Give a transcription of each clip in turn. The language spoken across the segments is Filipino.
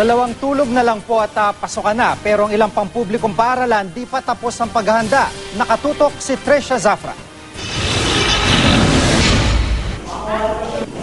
Dalawang tulog na lang po at ah, pasokan na pero ang ilang pampublikong paaralan di pa tapos ang paghahanda. Nakatutok si Tresha Zafra.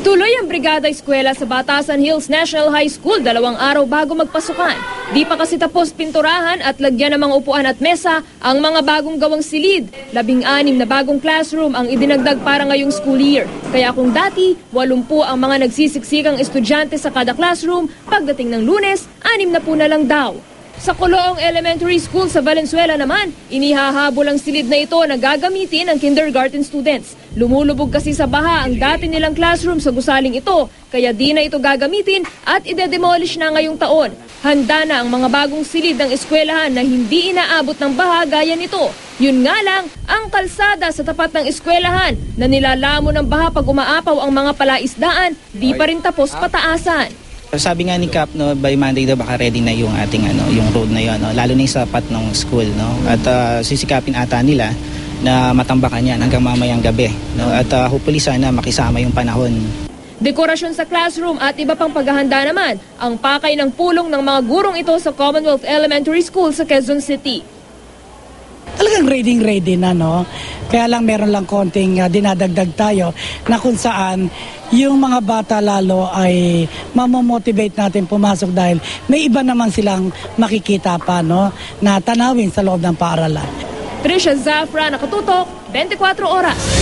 Tuloy ang Brigada Eskwela sa Batasan Hills National High School dalawang araw bago magpasukan. Di pa kasi tapos pinturahan at lagyan ng mga upuan at mesa ang mga bagong gawang silid. Labing-anim na bagong classroom ang idinagdag para ngayong school year. Kaya kung dati, walumpu ang mga nagsisiksikang estudyante sa kada classroom, pagdating ng lunes, anim na po na lang daw. Sa Coloong Elementary School sa Valenzuela naman, inihahabol ang silid na ito na gagamitin ng kindergarten students. Lumulubog kasi sa baha ang dati nilang classroom sa gusaling ito, kaya di na ito gagamitin at ide-demolish na ngayong taon. Handa na ang mga bagong silid ng eskwelahan na hindi inaabot ng baha gaya nito. Yun nga lang, ang kalsada sa tapat ng eskwelahan na nilalamo ng baha pag umaapaw ang mga palaisdaan, di pa rin tapos pataasan. Sabi nga ni Cap no by Monday daw baka ready na yung ating ano yung road na yon no lalo na yung sapat ng school no at ah, sisikapin ata nila na matambakan yan hanggang mamayang gabi no at ah, hopefully sana makisama yung panahon Dekorasyon sa classroom at iba pang paghahanda naman ang pakay ng pulong ng mga gurong ito sa Commonwealth Elementary School sa Quezon City. talagang ready ready na no. Kaya lang meron lang konting ah, dinadagdag tayo na kung saan yung mga bata lalo ay mamomotivate natin pumasok dahil may iba naman silang makikita pa no na tanawin sa loob ng paaralan. Trisha Zafra, nakatutok, 24 oras.